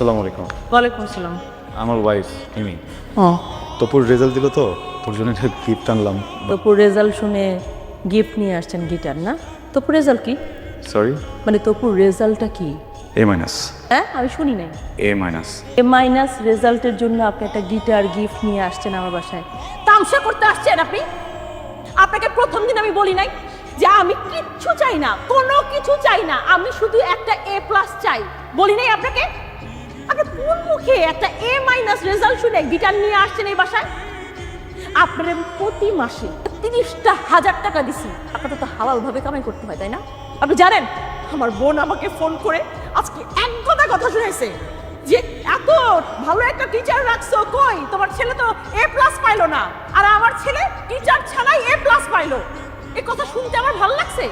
আসসালামু আলাইকুম। ওয়ালাইকুম আসসালাম। আমার ওয়াইফ মিমি ও। তপুর রেজাল্ট দিল তো তোর জন্য একটা গিফট আনলাম। তপুর রেজাল্ট শুনে গিফট নিয়ে আসছেন গিটার না? তপুর রেজাল্ট কি? সরি মানে তপুর রেজাল্টটা কি? এ মাইনাস হ্যাঁ আমি শুনি নাই। এ মাইনাস এ মাইনাস রেজাল্টের জন্য আপনি একটা গিটার গিফট নিয়ে আসছেন আমার বাসায়। তামসা করতে আসছেন আপনি? আপনাকে প্রথম দিন আমি বলি নাই যে আমি কিচ্ছু চাই না কোনো কিছু চাই না। আমি শুধু একটা এ প্লাস চাই। বলি নাই আপনাকে? আপনি কোন মুখে একটা এ মাইনাস রেজাল্ট শুনে গিটার নিয়ে আসছেন এই বাসায়? আপনার প্রতি মাসে তিরিশটা হাজার টাকা দিছি। আপনাকে তো হালাল ভাবে কামাই করতে হয়, তাই না? আপনি জানেন, আমার বোন আমাকে ফোন করে আজকে এক কথা কথা শুনেছে যে, এত ভালো একটা টিচার রাখছো, কই? তোমার ছেলে তো এ প্লাস পাইলো না। আর আমার ছেলে টিচার ছাড়াই এ প্লাস পাইলো। এই কথা শুনতে আমার ভালো লাগছে?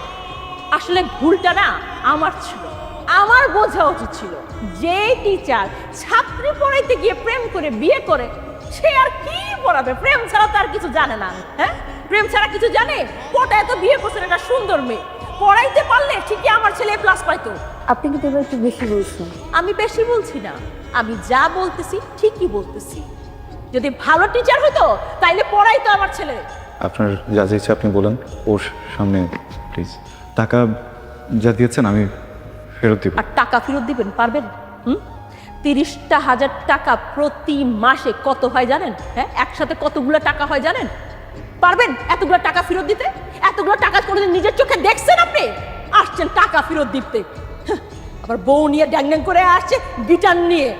আসলে ভুলটা না আমার ছিল। আমার বোঝা উচিত ছিল যে টিচার ছাত্রী পড়াইতে গিয়ে প্রেম করে বিয়ে করে সে আর কি পড়াবে? প্রেম ছাড়া তো আর কিছু জানে না। হ্যাঁ? প্রেম ছাড়া কিছু জানে? পটায় তো বিয়ে করছেন একটা সুন্দর মেয়ে। পড়াইতে পারলে ঠিকই আমার ছেলে প্লাস পাইতো। আপনি কিন্তু এবার একটু বেশি বলছেন। আমি বেশি বলছি না। আমি যা বলতেছি ঠিকই বলতেছি। যদি ভালো টিচার হতো তাইলে পড়াইতো আমার ছেলে। আপনার যা যা ইচ্ছা আপনি বলেন ওর সামনে প্লিজ টাকা যা দিয়েছেন আমি ফেরত দিব। আর টাকা ফেরত দিবেন পারবেন? হুম? তিরিশটা হাজার টাকা প্রতি মাসে কত হয় জানেন? হ্যাঁ একসাথে কতগুলো টাকা হয় জানেন? পারবেন এতগুলো টাকা ফেরত দিতে? এতগুলো টাকা কোনোদিন নিজের চোখে দেখছেন আপনি? আসছেন টাকা ফেরত দিতে। হ্যাঁ, আবার বউ নিয়ে ড্যাং ড্যাং করে আসছে গিটার নিয়ে!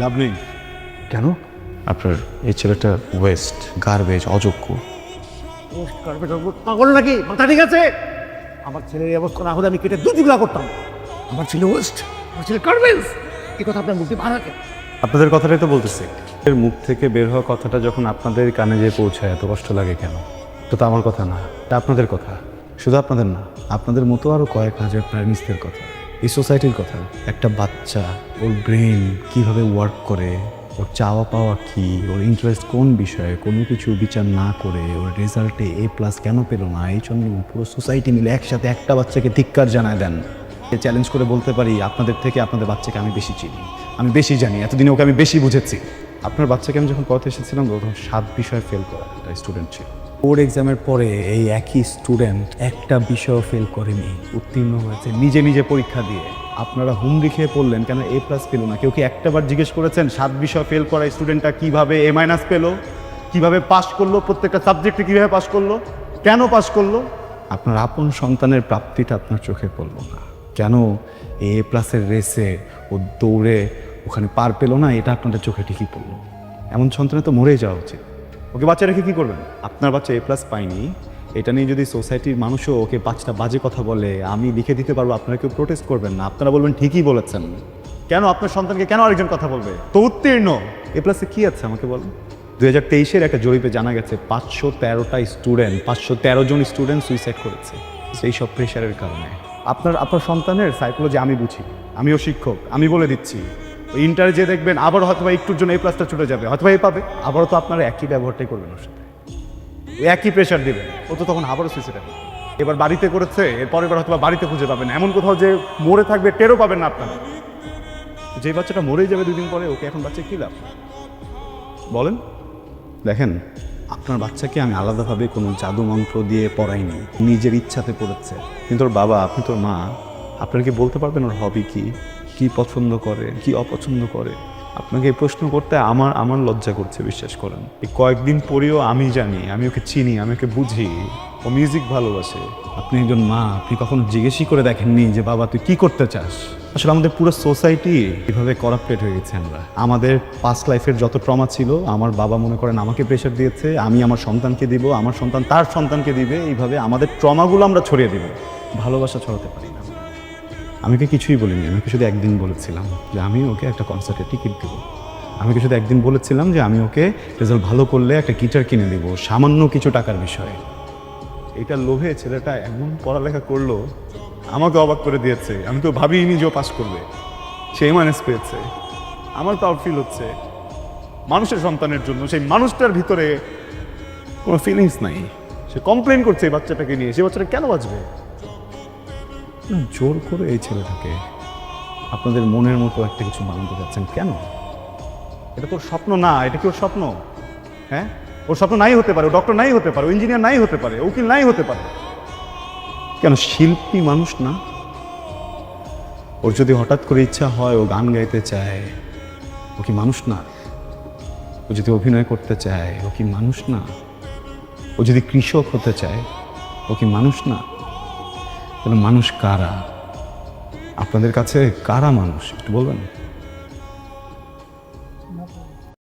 লাভ নেই কেন? আপনার এই ছেলেটা ওয়েস্ট গার্বেজ অযোগ্য। পাগল নাকি? মাথা ঠিক আছে? আমার ছেলের এই অবস্থা না হলে আমি কেটে দু টুকরা করতাম। আমার ছেলে ওয়েস্ট আমার ছেলে কার্বেন্স এই কথা আপনার মুখে বানাকে আপনাদের কথাটাই তো বলতেছি। এর মুখ থেকে বের হওয়া কথাটা যখন আপনাদের কানে যেয়ে পৌঁছায় এত কষ্ট লাগে কেন? তো তো আমার কথা না এটা আপনাদের কথা। শুধু আপনাদের না আপনাদের মতো আরও কয়েক হাজার প্যারেন্টসদের কথা। এই সোসাইটির কথা। একটা বাচ্চা ওর ব্রেন কীভাবে ওয়ার্ক করে ওর চাওয়া পাওয়া কি? ওর ইন্টারেস্ট কোন বিষয়ে? কোনো কিছু বিচার না করে ওর রেজাল্টে এ প্লাস কেন পেল না? এই জন্য পুরো সোসাইটি মিলে একসাথে একটা বাচ্চাকে ধিক্কার জানায় দেন। চ্যালেঞ্জ করে বলতে পারি, আপনাদের থেকে আপনাদের বাচ্চাকে আমি বেশি চিনি। আমি বেশি জানি, এতদিনে ওকে আমি বেশি বুঝেছি। আপনার বাচ্চাকে আমি যখন পড়াতে এসেছিলাম তখন সাত বিষয়ে ফেল করা, একটা স্টুডেন্ট ছিল। ওর এক্সামের পরে এই একই স্টুডেন্ট একটা বিষয় ফেল করেনি, উত্তীর্ণ হয়েছে নিজে নিজে পরীক্ষা দিয়ে। আপনারা হুমড়ি খেয়ে পড়লেন, কেন এ প্লাস পেল না? কেউ কি একটাবার জিজ্ঞেস করেছেন, সাত বিষয় ফেল করা স্টুডেন্টটা কীভাবে এ মাইনাস পেল? কীভাবে পাস করল? প্রত্যেকটা সাবজেক্টে কীভাবে পাস করল? কেন পাস করল? আপনার আপন সন্তানের প্রাপ্তিটা আপনার চোখে পড়ল না। কেন এ প্লাসের রেসে ও দৌড়ে ওখানে পার পেল না? এটা আপনাদের চোখে ঠিকই পড়ল। এমন সন্তানে তো মরেই যাওয়া উচিত। ওকে বাচ্চা রেখে কী করবেন? আপনার বাচ্চা এ প্লাস পায়নি। এটা নিয়ে যদি সোসাইটির মানুষও ওকে পাঁচটা বাজে কথা বলে, আমি লিখে দিতে পারব, আপনারা কেউ প্রোটেস্ট করবেন না। আপনারা বলবেন, ঠিকই বলেছেন। কেন আপনার সন্তানকে কেন আরেকজন কথা বলবে? তো উত্তীর্ণ। এ প্লাসে কী আছে, আমাকে বলুন? দু হাজার তেইশের একটা জরিপে জানা গেছে, পাঁচশো তেরোটা স্টুডেন্ট পাঁচশো তেরো জন স্টুডেন্ট সুইসাইড করেছে। সেই সব প্রেশারের কারণে। আপনার আপনার সন্তানের সাইকোলজি আমি বুঝি। আমিও শিক্ষক, আমি বলে দিচ্ছি। ইন্টারে যে দেখবেন, আবার হয়তো একটুর জন্য এই প্লাসটা ছুটে যাবে হয়তো বা এ পাবে। আবারও তো আপনারা একই ব্যবহারটাই করবেন ওর সাথে। একই প্রেশার দিবেন ও তো তখন আবারও সুইসাইড হবে। এবার বাড়িতে করেছে এরপর এবার হয়তো বাড়িতে খুঁজে পাবেন। এমন কোথাও যে মরে থাকবে, টেরও পাবেন না আপনারা। যে বাচ্চাটা মরেই যাবে দুদিন পরে, ওকে এখন বাচ্চা কী লাভ? বলেন। দেখেন, আপনার বাচ্চাকে আমি আলাদাভাবে কোনো জাদু মন্ত্র দিয়ে পড়াইনি। নিজের ইচ্ছাতে পড়েছে। কিন্তু ওর বাবা, আপনি তোর মা, আপনারা কি বলতে পারবেন ওর হবি কি? কি পছন্দ করে? কি অপছন্দ করে? আপনাকে এই প্রশ্ন করতে আমার আমার লজ্জা করছে, বিশ্বাস করেন। এই কয়েকদিন পরেও আমি জানি, আমি ওকে চিনি, আমি ওকে বুঝি। ও মিউজিক ভালোবাসে। আপনি একজন মা, আপনি কখনো জিজ্ঞেসই করে দেখেননি যে, বাবা, তুই কি করতে চাস? আসলে আমাদের পুরো সোসাইটি এভাবে করাপ্টেড হয়ে গেছে আমরা। আমাদের পাস্ট লাইফের যত ট্রমা ছিল, আমার বাবা মনে করেন আমাকে প্রেশার দিয়েছে, আমি আমার সন্তানকে দিব, আমার সন্তান তার সন্তানকে দিবে, এইভাবে আমাদের ট্রমাগুলো আমরা ছড়িয়ে দিব। ভালোবাসা ছড়াতে পারি না। আমি ওকে কিছুই বলিনি আমি শুধু একদিন বলেছিলাম যে আমি ওকে একটা কনসার্টের টিকিট দেবো। আমি শুধু একদিন বলেছিলাম যে আমি ওকে রেজাল্ট ভালো করলে একটা গিটার কিনে দেবো, সামান্য কিছু টাকার বিষয়ে। এটা লোভে ছেলেটা এমন পড়ালেখা করল, আমাকে অবাক করে দিয়েছে। আমি তো ভাবিনি যে ও পাস করবে। সেই মাইনাস পেয়েছে। আমার প্রাউড ফিল হচ্ছে। মানুষের সন্তানের জন্য, সেই মানুষটার ভিতরে কোনো ফিলিংস নাই। সে কমপ্লেন করছে এই বাচ্চাটাকে নিয়ে। সে বাচ্চাটা কেন বাঁচবে? জোর করে এই ছেলেটাকে আপনাদের মনের মতো একটা কিছু বানাতে যাচ্ছেন কেন? এটা তোর স্বপ্ন না, এটা কি ওর স্বপ্ন? হ্যাঁ? ওর স্বপ্ন নাই হতে পারে ডক্টর নাই হতে পারে ইঞ্জিনিয়ার নাই হতে পারে, উকিল নাই হতে পারে। কেন শিল্পী মানুষ না? ওর যদি হঠাৎ করে ইচ্ছা হয় ও গান গাইতে চায়, ও কি মানুষ না? ও যদি অভিনয় করতে চায়, ও কি মানুষ না? ও যদি কৃষক হতে চায়, ও কি মানুষ না? তাহলে মানুষ কারা? আপনাদের কাছে কারা মানুষ? একটু বলবেন?